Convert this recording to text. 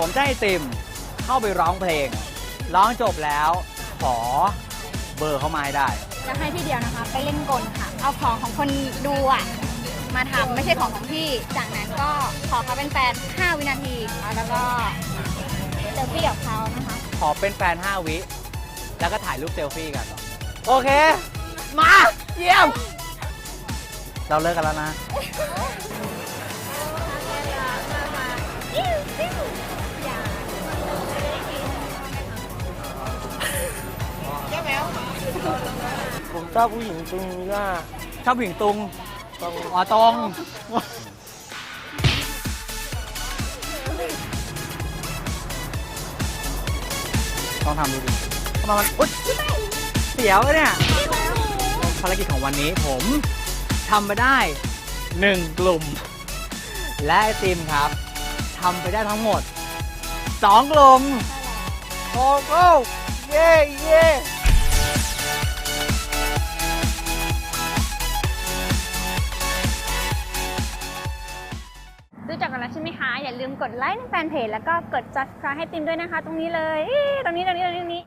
ผมจะให้ติมเข้าไปร้องเพลง ร้องจบแล้ว ขอเบอร์เขามาให้ได้ จะให้พี่เดียวนะคะ ไปเล่นกลค่ะ เอาของของคนดูอะ มาทำไม่ใช่ของของพี่ จากนั้นก็ขอเขาเป็นแฟน 5 วินาทีค่ะแล้วก็เซลฟี่กับเขานะคะ ขอเป็นแฟน 5 วิ แล้วก็ถ่ายรูปเซลฟี่กัน โอเค มา เยี่ยม เราเลิกกันแล้วนะ ผมชอบผู้หญิงตรงนี้ว่าชอบผู้หญิงตุงตรงอ๋อตรง ต้องทำดูดิทำไมมันอุ๊ยเสียวเนี่ย ภารกิจของวันนี้ผมทำไปได้หนึ่งกลุ่ม และไอติมครับทำไปได้ทั้งหมดสองกลุ่มโอ้โหเย้ รู้จักกันแล้วใช่ไหมคะ อย่าลืมกดไลค์ในแฟนเพจแล้วก็กด subscribe ให้ติมด้วยนะคะ ตรงนี้เลย ตรงนี้ตรงนี้ตรงนี้